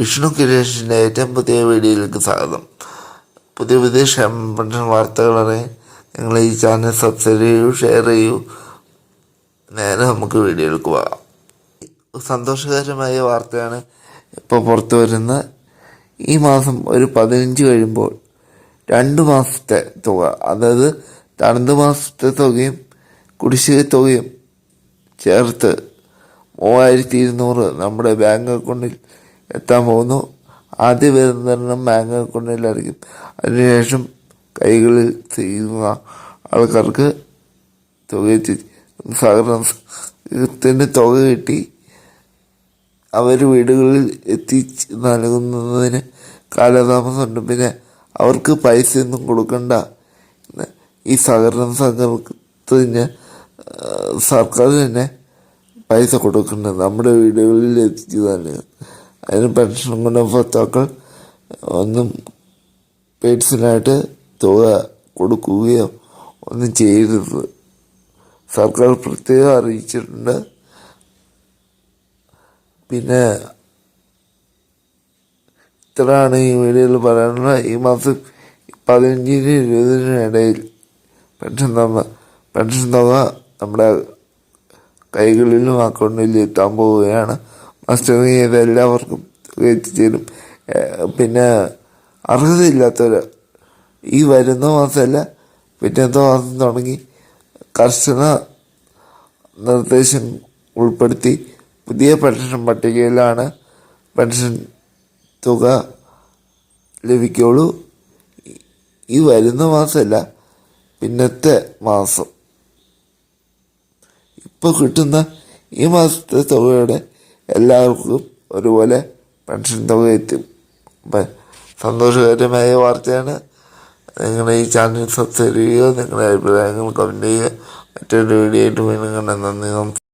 വിഷ്ണു കിരേഷിന്റെ ഏറ്റവും പുതിയ വീഡിയോയിലേക്ക് സ്വാഗതം. പുതിയ പുതിയ ക്ഷേമ പെൻഷൻ നിങ്ങൾ ഈ ചാനൽ സബ്സ്ക്രൈബ് ചെയ്യൂ ഷെയർ ചെയ്യൂ. നേരെ നമുക്ക് വീഡിയോയിലേക്ക് പോകാം. സന്തോഷകരമായ വാർത്തയാണ് ഇപ്പോൾ പുറത്തു വരുന്നത് ഈ മാസം ഒരു പതിനഞ്ച് കഴിയുമ്പോൾ രണ്ട് മാസത്തെ തുക അതായത് രണ്ട് മാസത്തെ തുകയും കുടിശ്ശിക തുകയും ചേർത്ത് മൂവായിരത്തി ഇരുന്നൂറ് നമ്മുടെ ബാങ്ക് അക്കൗണ്ടിൽ എത്താൻ പോകുന്നു. ആദ്യ വിതരണം ബാങ്ക് അക്കൗണ്ടിലായിരിക്കും അതിനുശേഷം കൈകളിൽ ചെയ്യുന്ന ആൾക്കാർക്ക് തുക സഹകരണ സഹകരണത്തിന് തുക കിട്ടി. അവർ വീടുകളിൽ എത്തിച്ച് നൽകുന്നതിന് കാലതാമസമുണ്ട് പിന്നെ അവർക്ക് പൈസ ഒന്നും കൊടുക്കണ്ട ഈ സഹകരണ സംഘത്തിന് സർക്കാർ തന്നെ പൈസ കൊടുക്കുന്നത് നമ്മുടെ വീടുകളിൽ എത്തിച്ചു നൽകുക. അതിന് പെൻഷൻ ഗുണഭോക്താക്കൾ ഒന്നും പേഴ്സണലായിട്ട് തുക കൊടുക്കുകയോ ഒന്നും ചെയ്യരുത് സർക്കാർ പ്രത്യേകം അറിയിച്ചിട്ടുണ്ട്. പിന്നെ ഇത്രയാണ് ഈ വീഡിയോയിൽ പറയാനുള്ളത്. ഈ മാസം പതിനഞ്ചിന് ഇരുപതിനും ഇടയിൽ പെൻഷൻ തുക പെൻഷൻ തുക നമ്മുടെ കൈകളിലും അക്കൗണ്ടിലും എത്താൻ പോവുകയാണ്. എല്ലാവർക്കും തുക എത്തിച്ചേരും പിന്നെ അർഹതയില്ലാത്തവർ ഈ വരുന്ന മാസമല്ല പിറ്റത്തെ മാസം തുടങ്ങി കർശന നിർദ്ദേശം ഉൾപ്പെടുത്തി പുതിയ പെൻഷൻ പട്ടികയിലാണ് പെൻഷൻ തുക ലഭിക്കുള്ളൂ. ഈ വരുന്ന മാസമല്ല പിന്നത്തെ മാസം. ഇപ്പോൾ കിട്ടുന്ന ഈ മാസത്തെ തുകയുടെ എല്ലാവർക്കും ഒരുപോലെ പെൻഷൻ തുക എത്തും അപ്പം സന്തോഷകരമായ വാർത്തയാണ്. നിങ്ങളുടെ ഈ ചാനൽ സബ്സ്ക്രൈബ് ചെയ്യുക നിങ്ങളുടെ അഭിപ്രായങ്ങൾ കമന്റ് ചെയ്യുക. മറ്റൊരു വീഡിയോ ആയിട്ട് വീണ്ടും കണ്ടെന്ന് നന്ദി നമസ്കാരം.